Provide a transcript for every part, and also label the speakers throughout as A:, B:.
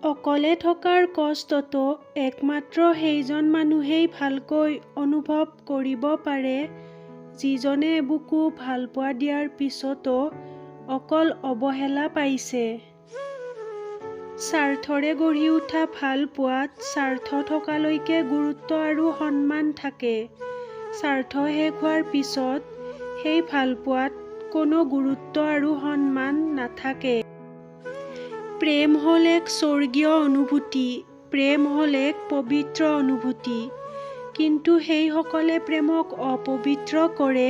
A: অকলে থকাৰ কষ্টটো একমাত্ৰ সেইজন মানুহেই ভালকৈ অনুভৱ কৰিব পাৰে যিজনে এবুকু ভালপোৱা দিয়াৰ পিছতো অকল অৱহেলা পাইছে। স্বাৰ্থৰে গঢ়ি উঠা ভালপোৱাত স্বাৰ্থ থকালৈকে গুৰুত্ব আৰু সন্মান থাকে। স্বাৰ্থ শেষ হোৱাৰ পিছত সেই ভালপোৱাত কোনো গুৰুত্ব আৰু সন্মান নাথাকে। প্ৰেম হ'ল এক স্বৰ্গীয় অনুভূতি, প্ৰেম হ'ল এক পবিত্ৰ অনুভূতি। কিন্তু সেইসকলে প্ৰেমক অপবিত্ৰ কৰে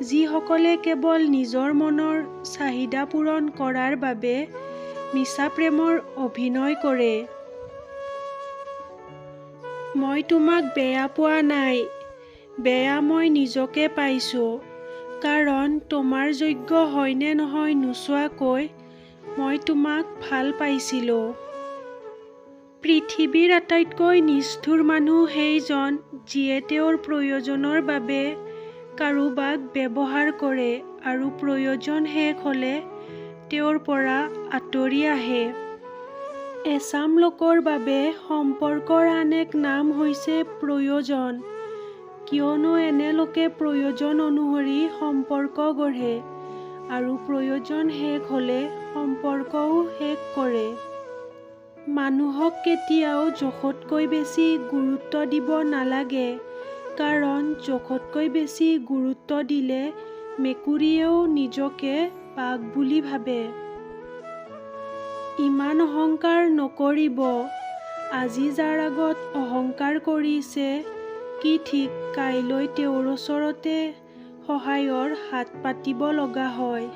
A: যিসকলে কেৱল নিজৰ মনৰ চাহিদা পূৰণ কৰাৰ বাবে মিছা প্ৰেমৰ অভিনয় কৰে। মই তোমাক বেয়া পোৱা নাই, বেয়া মই নিজকে পাইছোঁ। কাৰণ তোমাৰ যোগ্য হয় নে নহয় নোচোৱাকৈ মই তোমাক ভালো পাইছিলোঁ। পৃথিৱীৰ আটাইতকৈ নিষ্ঠুৰ মানুহ সেইজন যিয়ে তেওঁৰ প্ৰয়োজনৰ বাবে কাৰোবাক ব্যৱহাৰ কৰে আৰু প্ৰয়োজন শেষ হ'লে তেওঁৰ পৰা আঁতৰি আহে। এচাম লোকৰ বাবে সম্পৰ্কৰ আন এক নাম হৈছে প্ৰয়োজন। কিয়নো এনে লোকে প্ৰয়োজন অনুসৰি সম্পৰ্ক গঢ়ে আৰু প্ৰয়োজন শেষ হ'লে সম্পৰ্কও শেষ কৰে। মানুহক কেতিয়াও জোখতকৈ বেছি গুৰুত্ব দিব নালাগে কাৰণ জোখতকৈ বেছি গুৰুত্ব দিলে মেকুৰীয়েও নিজকে বাঘ বুলি ভাবে। ইমান অহংকাৰ নকৰিব, আজি যাৰ আগত অহংকাৰ কৰিছে কি ঠিক কাইলৈ তেওঁৰ ওচৰতে সহায়ৰ হাত পাতিব লগা হয়।